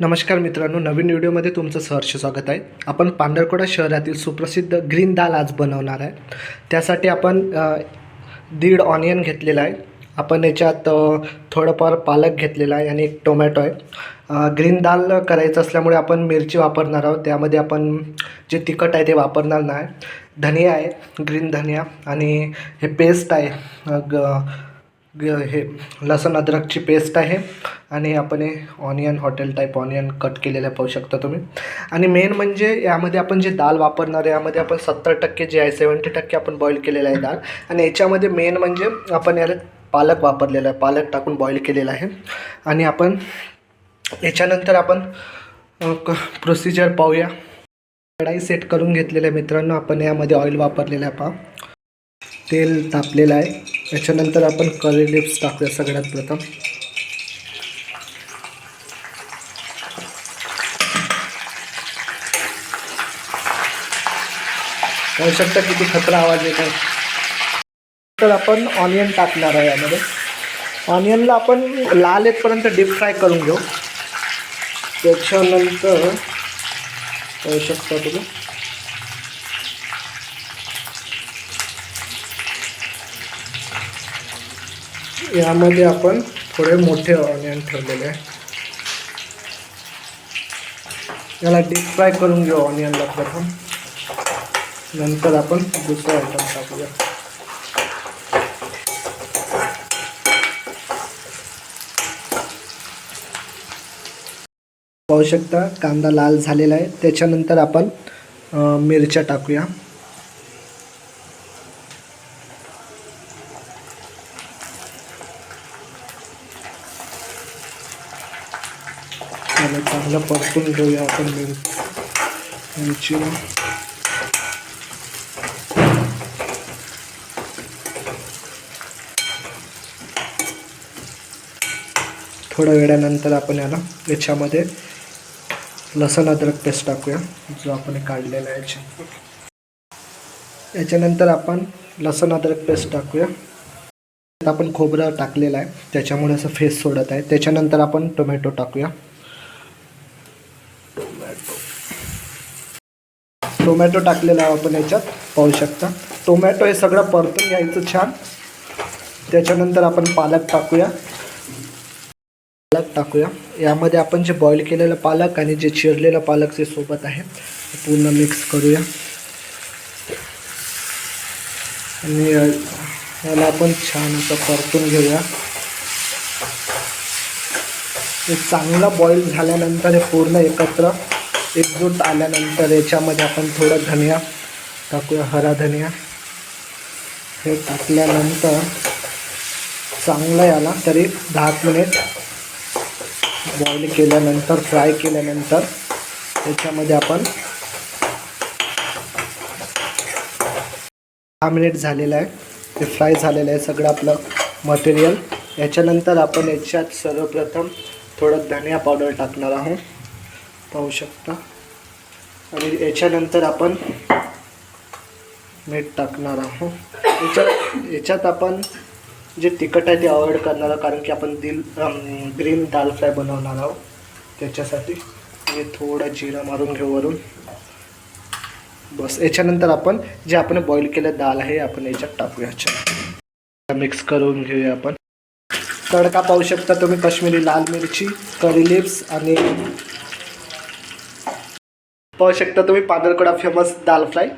नमस्कार मित्रांनो नवीन व्हिडिओमध्ये तुमचं सहर्ष स्वागत आहे. आपण पांढरकोडा शहरातील सुप्रसिद्ध ग्रीन दाल आज बनवणार आहे. त्यासाठी आपण दीड ऑनियन घेतलेला आहे. आपण याच्यात थोडंफार पालक घेतलेला आहे आणि एक टोमॅटो आहे. ग्रीन दाल करायचं असल्यामुळे आपण मिरची वापरणार आहोत. त्यामध्ये आपण जे तिखट आहे ते वापरणार नाही. धनिया आहे ग्रीन धनिया आणि हे पेस्ट आहे ग हे लसूण अद्रकची पेस्ट आहे आणि आपण हे onion hotel type onion cut केलेलं पाहू शकता तुम्ही. आणि मेन म्हणजे यामध्ये आपण जे दाल वापरणार आहे यामध्ये आपण सत्तर टक्के जे आहे सेवन्टी टक्के आपण बॉईल केलेलं आहे दाल. आणि याच्यामध्ये मेन म्हणजे आपण याला पालक वापरलेला आहे पालक टाकून बॉईल केलेला आहे. आणि आपण याच्यानंतर आपण प्रोसिजर पाहूया. कढाई सेट करून घेतलेल्या मित्रांनो आपण यामध्ये ऑइल वापरलेलं आहे पहा. तेल तापलेलं आहे. त्याच्यानंतर आपण करी लिप्स टाकूया सगळ्यात प्रथम. होऊ शकतं किती खतरा आवाज येत आहे तर आपण ऑनियन टाकणार आहे यामध्ये. ऑनियनला आपण लाल येतपर्यंत डीप फ्राय करून घेऊ. त्याच्यानंतर पाहू शकता तुम्ही. यामध्ये आपण थोडे मोठे ऑनियन ठेवलेले आहे. याला डीप फ्राय करून घेऊ ऑनियनला प्रथम. नंतर आपण दुसरं आयटम टाकूया. पाहू शकता कांदा लाल झालेला आहे. त्याच्यानंतर आपण मिरच्या टाकूया. त्याला चांगलं परतून घेऊया आपण मिरची. थोड्या वेळानंतर आपण याला याच्यामध्ये लसण अद्रक पेस्ट टाकूया जो आपण काढलेला आहे याच्या. याच्यानंतर आपण लसण अद्रक पेस्ट टाकूया. आपण खोबरं टाकलेलं आहे त्याच्यामुळे असं फेस सोडत आहे. त्याच्यानंतर आपण टोमॅटो टाकूया. टोमॅटो टाकलेला आहे आपण याच्यात पाहू शकता. टोमॅटो हे सगळं परतून घ्यायचं छान. त्याच्यानंतर आपण पालक टाकूया. पालक टाकूया. यामध्ये आपण जे बॉईल केलेलं पालक आणि जे चिरलेलं पालक जे सोबत आहे ते पूर्ण मिक्स करूया. आणि याला आपण छान असं परतून घेऊया. हे चांगलं बॉईल झाल्यानंतर हे पूर्ण एकत्र एकजूट आल्यानंतर याच्यामध्ये आपण थोडं धनिया टाकूया हरा धनिया. हे टाकल्यानंतर चांगलं याला तरी दहा मिनिट बॉईल केल्यानंतर फ्राय केल्यानंतर त्याच्यामध्ये आपण दहा मिनिट झालेलं आहे. ते फ्राय झालेलं आहे सगळं आपलं मटेरियल याच्यानंतर आपण याच्यात सर्वप्रथम थोडं धनिया पावडर टाकणार आहोत. पाहू शकता. आणि याच्यानंतर आपण मीठ टाकणार आहोत. याच्यात याच्यात आपण जे तिखट आहे ते अवॉइड करणार आहोत कारण की आपण दिल ग्रीन दाल फ्राय बनवणार आहोत. त्याच्यासाठी हे थोडं जिरा मारून घेऊ वरून. बस याच्यानंतर आपण जे आपण बॉईल केलं दाल आहे आपण याच्यात टाकूया. याच्यात मिक्स करून घेऊया आपण. तडका पाहू शकता तुम्ही कश्मीरी लाल मिरची करी लिप्स आणि पाहू शकता तुम्ही पांढरकडा फेमस दाल फ्राय